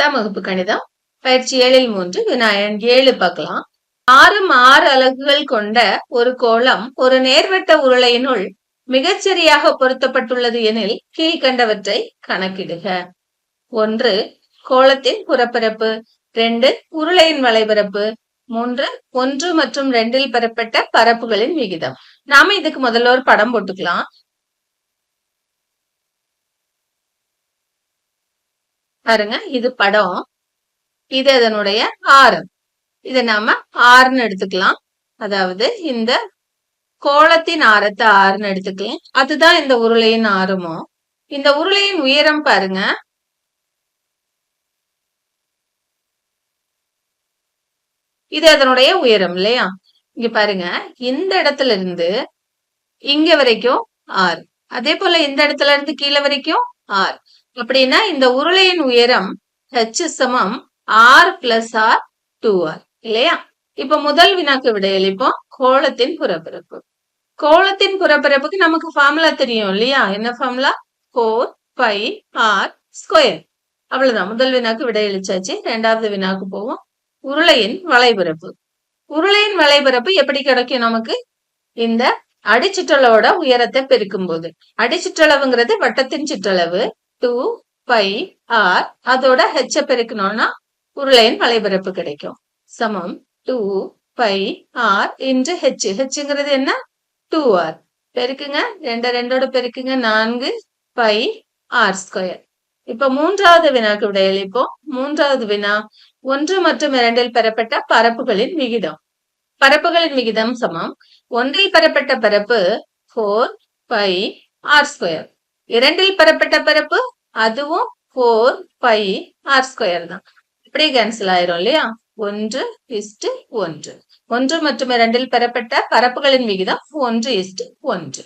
பத்தாம் வகுப்பு கணிதம் பயிற்சி ஏழில் மூன்று விநாயகன் ஏழு பார்க்கலாம். ஆறு ஆறு அலகுகள் கொண்ட ஒரு கோளம் ஒரு நேர்வட்ட உருளையினுள் மிகச்சரியாக பொருத்தப்பட்டுள்ளது எனில் கீழ்கண்டவற்றை கணக்கிடுக. ஒன்று கோளத்தின் புறப்பரப்பு ரெண்டு உருளையின் வலைபரப்பு மூன்று ஒன்று மற்றும் ரெண்டில் பெறப்பட்ட பரப்புகளின் விகிதம். நாம இதுக்கு முதல்ல ஒரு படம் போட்டுக்கலாம். பாருங்க இது படம். இது அதனுடைய ஆரம். இதை நாம ஆறுன்னு எடுத்துக்கலாம். அதாவது இந்த கோலத்தின் ஆரத்தை ஆறுன்னு எடுத்துக்கலாம். அதுதான் இந்த உருளையின் ஆரமும் இந்த உருளையின் உயரம் பாருங்க. இது அதனுடைய உயரம் இல்லையா? இங்க பாருங்க இந்த இடத்துல இருந்து இங்க வரைக்கும் ஆறு. அதே போல இந்த இடத்துல இருந்து கீழே வரைக்கும் ஆறு. அப்படின்னா இந்த உருளையின் உயரம் ஹெச் சமம் R plus R two R இல்லையா? இப்ப முதல் வினாக்கு விடையளிப்போம் கோலத்தின் புறப்பரப்பு. கோலத்தின் புறப்பரப்புக்கு நமக்கு ஃபார்முலா தெரியும் இல்லையா? என்ன formula four pi R square அவ்வளவுதான். முதல் வினாக்கு விடையளிச்சாச்சு ரெண்டாவது வினாக்கு போவோம். உருளையின் வளைபரப்பு. உருளையின் வளைபரப்பு எப்படி கிடைக்கும் நமக்கு? இந்த அடிச்சுற்றளவோட உயரத்தை பெருக்கும் போது அடிச்சுற்றளவுங்கிறது வட்டத்தின் சிற்றளவு. டூ பை ஆர் அதோட ஹெச்ச பெருக்கணும்னா உருளையின் வளைபரப்பு கிடைக்கும். சமம் டூ பை ஆர் இன்று ஹெச் ஹெச்ங்கிறது என்ன? டூ ஆர் பெருக்குங்க. ரெண்ட ரெண்டோட பெருக்குங்க. நான்கு பை ஆர் ஸ்கொயர் இப்ப மூன்றாவது வினாக்கு விடையளிப்போம் மூன்றாவது வினா ஒன்று மற்றும் இரண்டில் பெறப்பட்ட பரப்புகளின் விகிதம். பரப்புகளின் விகிதம் சமம். ஒன்றில் பெறப்பட்ட பரப்பு ஃபோர் பை ஆர் ஸ்கொயர் இரண்டில் பெறப்பட்ட பரப்பு அதுவும் ஃபோர் பை ஆர் ஸ்கொயர் தான். இப்படி கேன்சல் ஆயிரும் இல்லையா? ஒன்று இஸ்டு ஒன்று. ஒன்று மற்றும் இரண்டில் பெறப்பட்ட பரப்புகளின் விகிதம் ஒன்று இஸ்டு ஒன்று.